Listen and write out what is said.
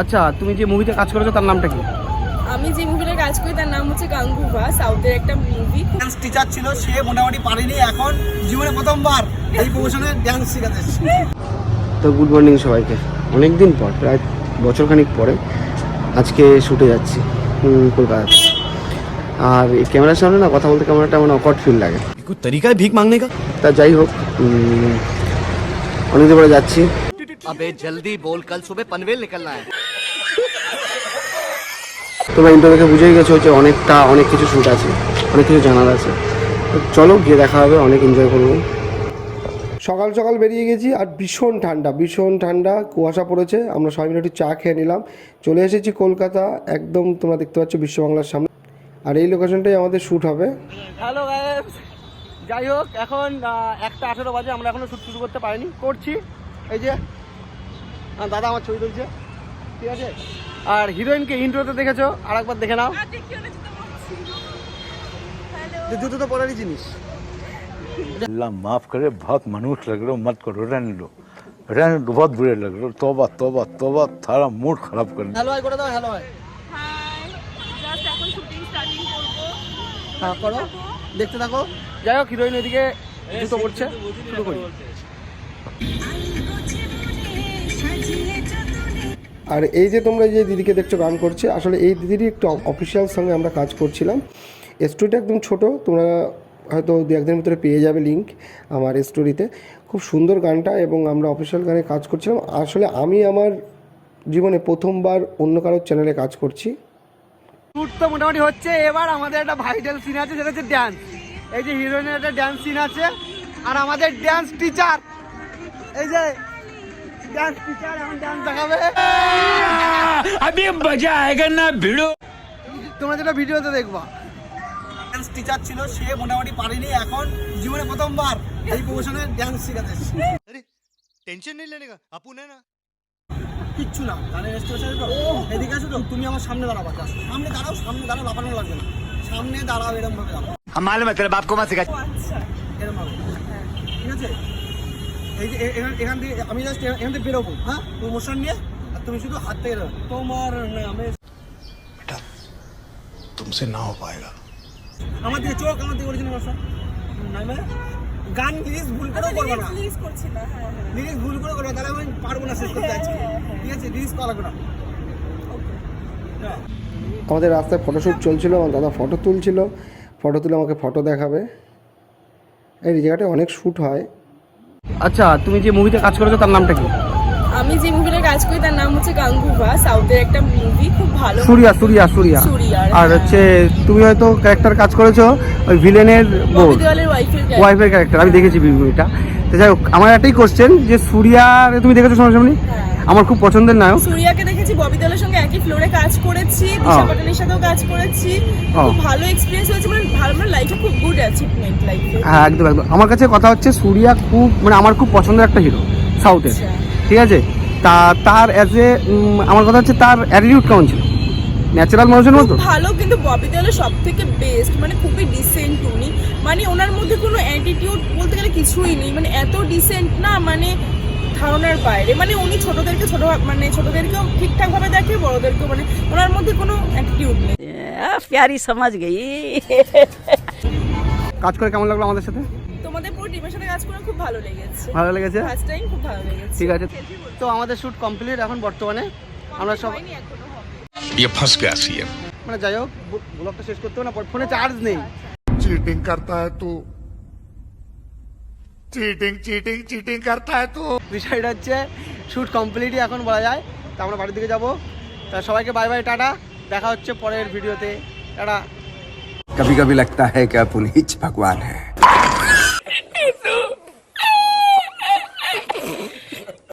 আচ্ছা তুমি যে মুভিতে কাজ করেছ তার নামটা কি? আমি যে মুভিতে কাজ করি তার নাম হচ্ছে গাঙ্গুবা সাউথের একটা মুভি ডান্স টিচার ছিল সে মোটামুটি পারেনি এখন জীবনে প্রথমবার এই প্রমোশনে ডান্স শেখাতে তো গুড মর্নিং সবাইকে। অনেক দিন পর প্রায় বছরখানিক পরে আজকে শুটে যাচ্ছি কলকাতা আর এই ক্যামেরার সামনে না কথা বলতে ক্যামেরাটা মানে অকট ফিল লাগে। তরিকায় ভিক মাংনে তা যাই হোক অনেকদিন পরে যাচ্ছি। अबे जल्दी बोल कल सुबह पनवेल निकलना है তোমরা ইন্টার দেখে বুঝেই গেছো যে অনেকটা অনেক কিছু শ্যুট আছে অনেক কিছু জানার আছে তো চলো গিয়ে দেখা হবে অনেক এনজয় করবো সকাল সকাল বেরিয়ে গেছি আর ভীষণ ঠান্ডা ভীষণ ঠান্ডা কুয়াশা পড়েছে আমরা সবাই মিলে একটু চা খেয়ে নিলাম চলে এসেছি কলকাতা একদম তোমরা দেখতে পাচ্ছ বিশ্ব বাংলার সামনে আর এই লোকেশনটাই আমাদের শ্যুট হবে হ্যালো গাইস যাই হোক এখন আহ, একটা আঠেরো বাজে আমরা এখনো শুট শুরু করতে পারিনি করছি এই যে আহ, দাদা আমার ছবি তুলছে। ঠিক আছে? আর হিরোইনকে ইন্ট্রোতে দেখেছ? আর একবার দেখে নাও। জুতো তো পরারই জিনিস। মাফ করে বহুত মানুষ লাগল মত করো রেন লো। রেন বহুত বুড়ে লাগল। তোবা তোবা তোবা তারা মুড খারাপ করে। হ্যালো আই করে দাও হ্যালো আই হ্যাঁ করো। দেখতে থাকো। যাই হোক হিরোইন এদিকে জুতো পড়ছে শুরু করি। আর এই যে তোমরা যে দিদিকে দেখছ গান করছে, আসলে এই দিদিরই একটু অফিসিয়াল সঙ্গে আমরা কাজ করছিলাম। স্টোরিটা একদম ছোট, তোমরা হয়তো দু একদিনের ভিতরে পেয়ে যাবে লিঙ্ক আমার স্টোরিতে খুব সুন্দর গানটা এবং আমরা অফিসিয়াল গানে কাজ করছিলাম। আসলে আমি আমার জীবনে প্রথমবার অন্য কারোর চ্যানেলে কাজ করছি। শুট তো মোটামুটি হচ্ছে, এবার আমাদের একটা ভাইটাল সিন আছে, সেটা হচ্ছে ড্যান্স এই যে হিরোইনের একটা ড্যান্স সিন আছে, আর আমাদের ড্যান্স টিচার এই যে টেনশন নেই আপু কিচ্ছু না গানের স্টেশন তো এদিকে আসো তুমি আমার সামনে দাঁড়াবা সামনে দাঁড়াও সামনে দাঁড়াও লাফানো লাগবে না। সামনে দাঁড়াও এরকম ভাবে দাঁড়াও আমার মতলব বাপ কো মা এই যে এখান থেকে আমি জাস্ট এখান থেকে বেরোবো হ্যাঁ? নিয়ে আর তুমি শুধু হাত থেকে তোমার নামে না হো আমার চোখ আমার গান ভুল না। না ভুল করে তাহলে আমি পারব না শেষ ঠিক আছে আমাদের রাস্তায় ফটোশ্যুট চলছিল আমার দাদা ফটো তুলছিল। ফটো তুলে আমাকে ফটো দেখাবে। এই জায়গাটা অনেক শ্যুট হয়। আচ্ছা তুমি যে মুভিতে কাজ করেছ তার নামটা কি? আমি যে মুভিটা কাজ করি তার নাম হচ্ছে গাঙ্গুভা সাউথের একটা মুভি খুব ভালো সুরিয়া সুরিয়া সুরিয়া। আর হ্যাঁ। হচ্ছে তুমি হয়তো ক্যারেক্টার কাজ করেছ ওই ভিলেনের বউ। ওয়াইফের ওয়াইফের ক্যারেক্টার আমি দেখেছি মুভিটা তো যাই হোক আমার একটাই কোশ্চেন যে সুরিয়ার তুমি দেখেছ সামনাসামনি হ্যাঁ। আমার খুব পছন্দের নায়ক সুরিয়াকে দেখেছি ববি দেওয়ালের সঙ্গে একই ফ্লোরে কাজ করেছি দিশা। পাটালের সাথেও কাজ করেছি। খুব ভালো এক্সপিরিয়েন্স হয়েছে মানে ভালো মানে লাইফে খুব গুড অ্যাচিভমেন্ট লাইফে হ্যাঁ একদম একদম আমার কাছে কথা হচ্ছে সুরিয়া খুব মানে আমার খুব পছন্দের একটা হিরো সাউথের আচ্ছা। ঠিক আছে তা তার অ্যাজ এ আমার কথা হচ্ছে তার অ্যাটিটিউড কেমন ছিল ন্যাচারাল মানুষের মতো? ভালো কিন্তু ববি দেওয়াল সব থেকে বেস্ট মানে খুবই ডিসেন্ট উনি। মানে ওনার মধ্যে কোনো অ্যাটিটিউড বলতে গেলে কিছুই নেই। মানে এত ডিসেন্ট না মানে ধারণার বাইরে। মানে উনি ছোটদেরকে ছোট মানে ছোটদেরকেও ঠিকঠাকভাবে দেখে বড়দেরকেও মানে ওনার মধ্যে কোনো অ্যাটিটিউড নেই। প্যারি সমাজ গেই। কাজ করে কেমন লাগল আমাদের সাথে? তোমাদের পুরো টিমের সাথে কাজ করে খুব ভালো লেগেছে। ভালো লেগেছে? ফার্স্ট টাইম খুব ভালো লেগেছে। ঠিক আছে। তো আমাদের শুট কমপ্লিট এখন বর্তমানে। আমরা সব ये फंस गया सीएम মানে যাই হোক ব্লগটা শেষ করতে হবে না ফোনে চার্জ নেই चीटिंग करता है तू चीटिंग चीटिंग चीटिंग करता है तू বিষয়টা হচ্ছে শ্যুট কমপ্লিটই এখন বলা যায় তা আমরা বাড়ির দিকে যাবো তা সবাইকে বাই বাই টাটা দেখা হচ্ছে পরের ভিডিওতে টাটা कभी कभी लगता है कि अपन हिच भगवान है